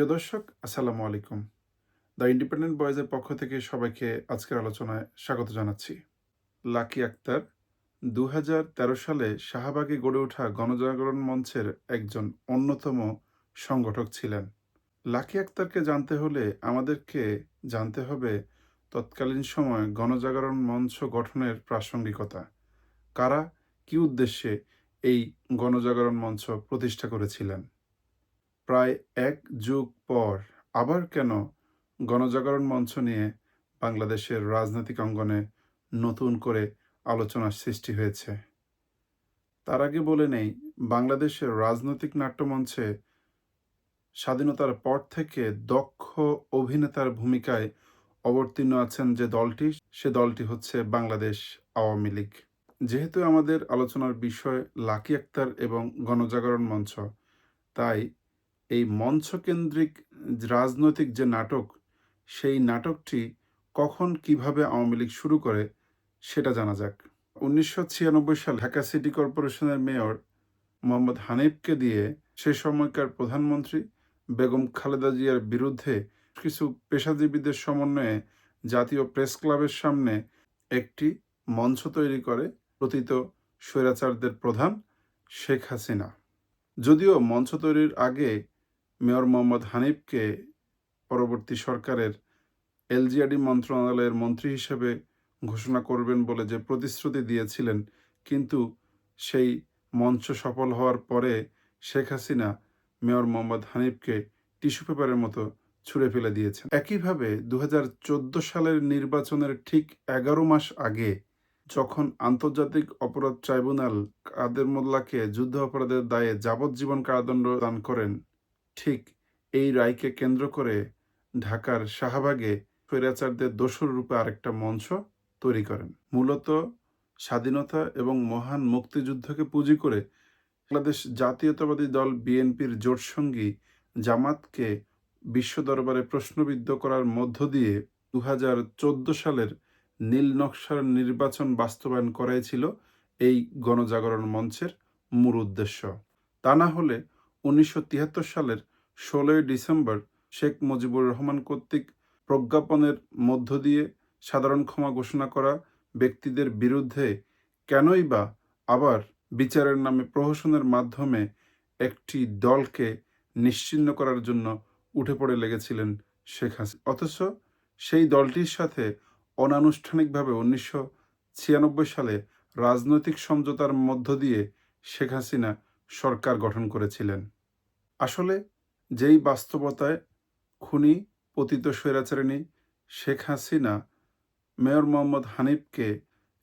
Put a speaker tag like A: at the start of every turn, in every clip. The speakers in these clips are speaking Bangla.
A: প্রিয় দর্শক, আসসালামু আলাইকুম। দ্য ইন্ডিপেন্ডেন্ট বয়েজের পক্ষ থেকে সবাইকে আজকের আলোচনায় স্বাগত জানাচ্ছি। লাকি আক্তার দু হাজার তেরো সালে শাহবাগে গড়ে ওঠা গণজাগরণ মঞ্চের একজন অন্যতম সংগঠক ছিলেন। লাকি আক্তারকে জানতে হলে আমাদেরকে জানতে হবে তৎকালীন সময় গণজাগরণ মঞ্চ গঠনের প্রাসঙ্গিকতা। কারা, কি উদ্দেশ্যে এই গণজাগরণ মঞ্চ প্রতিষ্ঠা করেছিলেন? প্রায় এক যুগ পর আবার কেন গণজাগরণ মঞ্চ নিয়ে বাংলাদেশের রাজনৈতিক অঙ্গনে নতুন করে আলোচনার সৃষ্টি হয়েছে? তার আগে বলে নেই, বাংলাদেশের রাজনৈতিক নাট্যমঞ্চে স্বাধীনতার পর থেকে দক্ষ অভিনেতার ভূমিকায় অবতীর্ণ আছেন যে দলটি, সে দলটি হচ্ছে বাংলাদেশ আওয়ামী লীগ। যেহেতু আমাদের আলোচনার বিষয় লাকি আক্তার এবং গণজাগরণ মঞ্চ, তাই এই মঞ্চকেন্দ্রিক রাজনৈতিক যে নাটক, সেই নাটকটি কখন কীভাবে আওয়ামী লীগ শুরু করে সেটা জানা যাক। উনিশশো ছিয়ানব্বই সালে ঢাকা সিটি কর্পোরেশনের মেয়র মোহাম্মদ হানিফকে দিয়ে সে সময়কার প্রধানমন্ত্রী বেগম খালেদা জিয়ার বিরুদ্ধে কিছু পেশাজীবীদের সমন্বয়ে জাতীয় প্রেস ক্লাবের সামনে একটি মঞ্চ তৈরি করে প্রতীত স্বৈরাচারদের প্রধান শেখ হাসিনা। যদিও মঞ্চ তৈরির আগে মেয়র মোহাম্মদ হানিফকে পরবর্তী সরকারের এলজিআরডি মন্ত্রণালয়ের মন্ত্রী হিসেবে ঘোষণা করবেন বলে যে প্রতিশ্রুতি দিয়েছিলেন, কিন্তু সেই মঞ্চ সফল হওয়ার পরে শেখ হাসিনা মেয়র মোহাম্মদ হানিফকে টিস্যু পেপারের মতো ছুঁড়ে ফেলে দিয়েছেন। একইভাবে দু হাজার চোদ্দ সালের নির্বাচনের ঠিক এগারো মাস আগে যখন আন্তর্জাতিক অপরাধ ট্রাইব্যুনাল কাদের মোল্লাকে যুদ্ধ অপরাধের দায়ে যাবজ্জীবন কারাদণ্ড দান করেন ঠিক এই রায়কে কেন্দ্র করে ঢাকার শাহবাগে স্বৈরাচারদের দোসর রূপে আরেকটা মঞ্চ তৈরি করেন। মূলত স্বাধীনতা এবং মহান মুক্তিযুদ্ধকে পুঁজি করে বাংলাদেশ জাতীয়তাবাদী দল বিএনপির জোটসঙ্গী জামাতকে বিশ্ব দরবারে প্রশ্নবিদ্ধ করার মধ্য দিয়ে দু হাজার চোদ্দ সালের নীল নকশার নির্বাচন বাস্তবায়ন করাই ছিল এই গণজাগরণ মঞ্চের মূল উদ্দেশ্য। তা না হলে উনিশশো তিয়াত্তর সালের ষোলোই ডিসেম্বর শেখ মুজিবুর রহমান কর্তৃক প্রজ্ঞাপনের মধ্য দিয়ে সাধারণ ক্ষমা ঘোষণা করা ব্যক্তিদের বিরুদ্ধে কেনই বা আবার বিচারের নামে প্রহসনের মাধ্যমে একটি দলকে নিশ্চিহ্ন করার জন্য উঠে পড়ে লেগেছিলেন শেখ হাসিনা। অথচ সেই দলটির সাথে অনানুষ্ঠানিকভাবে উনিশশো ছিয়ানব্বই সালে রাজনৈতিক সমঝোতার মধ্য দিয়ে শেখ হাসিনা সরকার গঠন করেছিলেন। আসলে যেই বাস্তবতায় খুনি পতিত স্বৈরাচারিণী শেখ হাসিনা, মেয়র মোহাম্মদ হানিফকে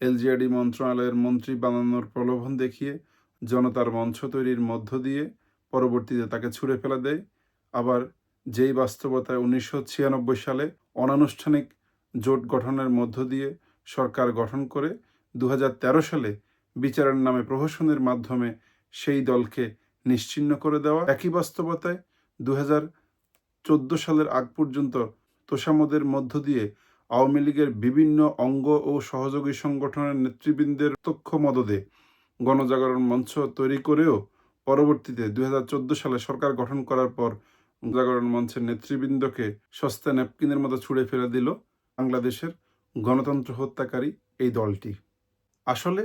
A: এলজিআরডি মন্ত্রণালয়ের মন্ত্রী বানানোর প্রলোভন দেখিয়ে জনতার মঞ্চ তৈরির মধ্য দিয়ে পরবর্তীতে তাকে ছুঁড়ে ফেলে দেয়। আবার যেই বাস্তবতায় উনিশশো ছিয়ানব্বই সালে অনানুষ্ঠানিক জোট গঠনের মধ্য দিয়ে সরকার গঠন করে দু হাজার তেরো সালে বিচারের নামে প্রহসনের মাধ্যমে সেই দলকে নিশ্চিহ্ন করে দেওয়া। একই বাস্তবতায় দু সালের আগ পর্যন্ত তোষামদের মধ্য দিয়ে আওয়ামী লীগের বিভিন্ন অঙ্গ ও সহযোগী সংগঠনের নেতৃবৃন্দের তক্ষ মদদে গণজাগরণ মঞ্চ তৈরি করেও পরবর্তীতে দু হাজার চোদ্দ সালে সরকার গঠন করার পর জাগরণ মঞ্চের নেতৃবৃন্দকে সস্তা ন্যাপকিনের মতো ছুঁড়ে ফেলে দিল বাংলাদেশের গণতন্ত্র হত্যাকারী এই দলটি। আসলে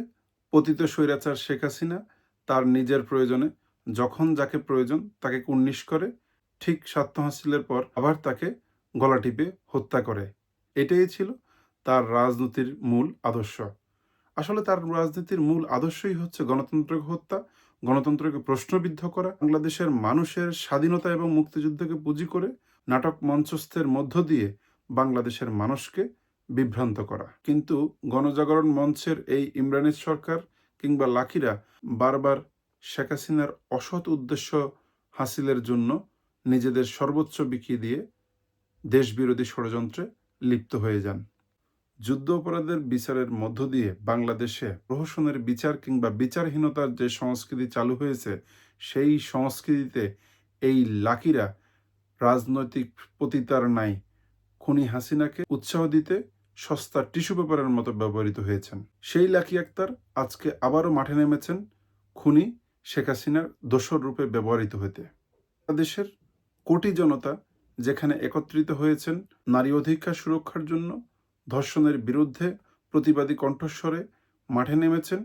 A: পতিত স্বৈরাচার শেখ হাসিনা তার নিজের প্রয়োজনে যখন যাকে প্রয়োজন তাকে কুর্নিশ করে, ঠিক স্বার্থ হাসিলের পর আবার তাকে গলা টিপে হত্যা করে। এটাই ছিল তার রাজনীতির মূল আদর্শ। আসলে তার রাজনীতির মূল আদর্শই হচ্ছে গণতন্ত্রকে হত্যা, গণতন্ত্রকে প্রশ্নবিদ্ধ করা, বাংলাদেশের মানুষের স্বাধীনতা এবং মুক্তিযুদ্ধকে পুঁজি করে নাটক মঞ্চস্থের মধ্য দিয়ে বাংলাদেশের মানুষকে বিভ্রান্ত করা। কিন্তু গণজাগরণ মঞ্চের এই ইমরানের সরকার কিংবা লাকিরা বারবার শেখ হাসিনার অসৎ উদ্দেশ্য হাসিলের জন্য নিজেদের সর্বোচ্চ বিকিয়ে দিয়ে দেশবিরোধী ষড়যন্ত্রে লিপ্ত হয়ে যান। যুদ্ধ অপরাধের বিচারের মধ্য দিয়ে বাংলাদেশে প্রহসনের বিচার কিংবা বিচারহীনতার যে সংস্কৃতি চালু হয়েছে, সেই সংস্কৃতিতে এই লাকিরা রাজনৈতিক পতিতার নাই। খুনি হাসিনাকে উৎসাহ দিতে সস্তা টিস্যু পেপারের মতো ব্যবহৃত হয়েছেন। সেই লাকি আক্তার আজকে আবারও মাঠে নেমেছেন খুনি শেখ হাসিনার দোসর রূপে ব্যবহৃত হতে দেশের কোটি জনতা যেখানে একত্রিত হয়েছেন নারী অধিকার সুরক্ষার জন্য, ধর্ষণের বিরুদ্ধে প্রতিবাদী কণ্ঠস্বরে মাঠে নেমেছেন,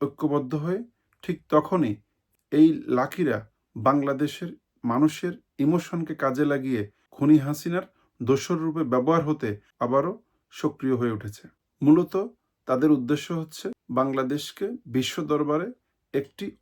A: ঐক্যবদ্ধ হয়ে ঠিক তখনই এই লাকিরা বাংলাদেশের মানুষের ইমোশনকে কাজে লাগিয়ে খুনি হাসিনার দোসর রূপে ব্যবহার হতে আবারও সক্রিয় হয়ে উঠেছে। মূলত তাদের উদ্দেশ্য হচ্ছে বাংলাদেশকে বিশ্ব দরবারে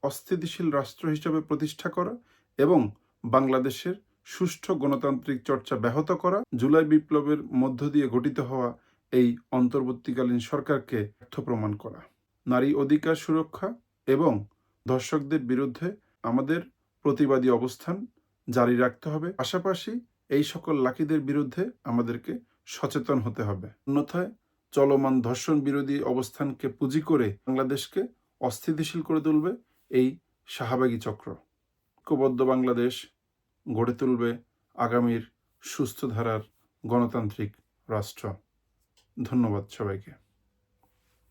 A: অস্থিতিশীল রাষ্ট্র হিসেবে প্রতিষ্ঠা করা এবং বাংলাদেশের সুষ্ঠু গণতান্ত্রিক চর্চা ব্যাহত করা, জুলাই বিপ্লবের মধ্য দিয়ে গঠিত হওয়া এই অন্তর্বর্তীকালীন সরকারকে ব্যর্থ প্রমাণ করা। নারী অধিকার সুরক্ষা এবং ধর্ষকদের বিরুদ্ধে আমাদের প্রতিবাদী অবস্থান জারি রাখতে হবে। পাশাপাশি এই সকল লাকিদের বিরুদ্ধে আমাদেরকে সচেতন হতে হবে। অন্যথায় চলমান ধর্ষণ বিরোধী অবস্থানকে পুঁজি করে বাংলাদেশকে অস্থিতিশীল করে তুলবে এই শাহাবাগি চক্র। ঐক্যবদ্ধ বাংলাদেশ গড়ে তুলবে আগামীর সুস্থ ধারার গণতান্ত্রিক রাষ্ট্র। ধন্যবাদ সবাইকে।